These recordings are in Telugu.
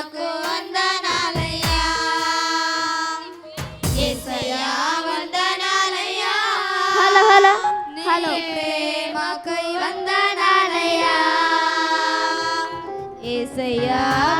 నాకు వందనాలయ్యా. ఏసయ్యా వందనాలయ్యా. Hello hello. హలో. ప్రేమకై వందనాలయ్యా. ఏసయ్యా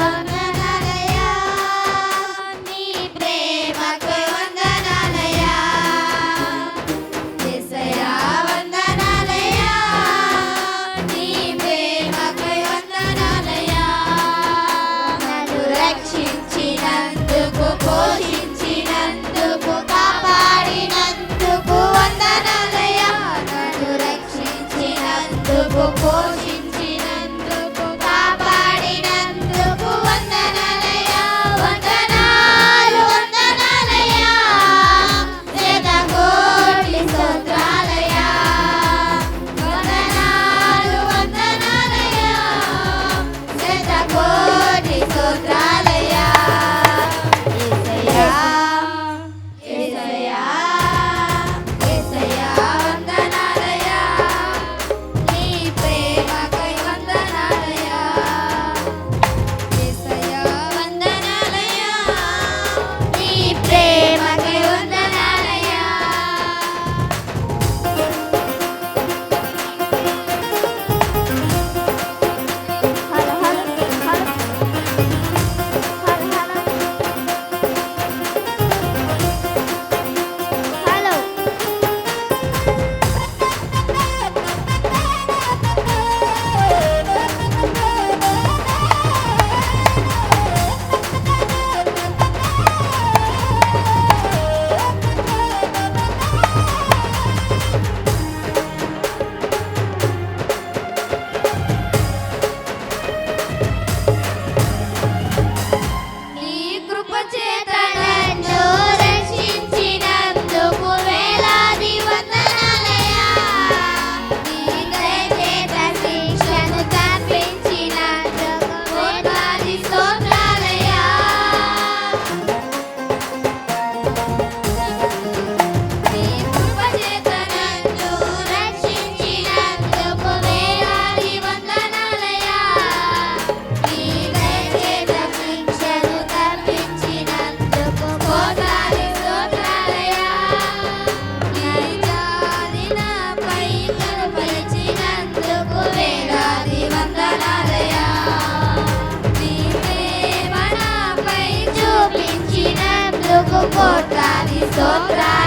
స్తోత్రాది స్తోత్రా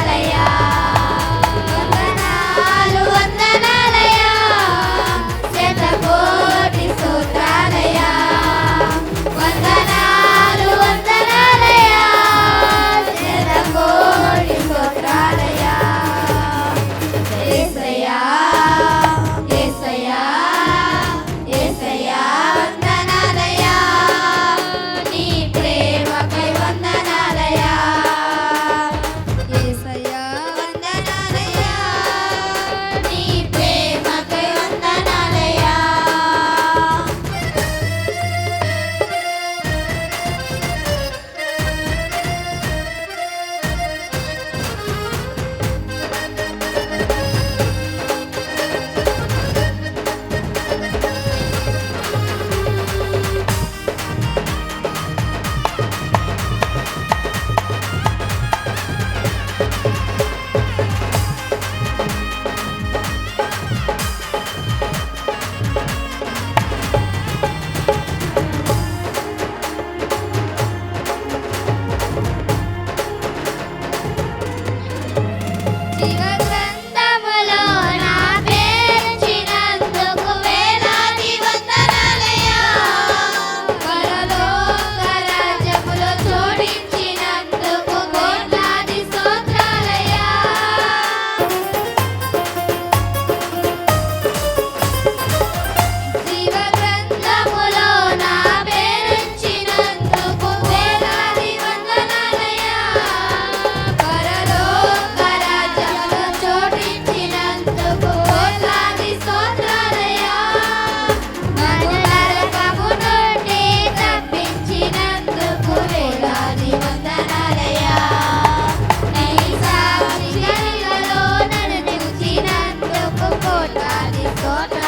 Good. Lord.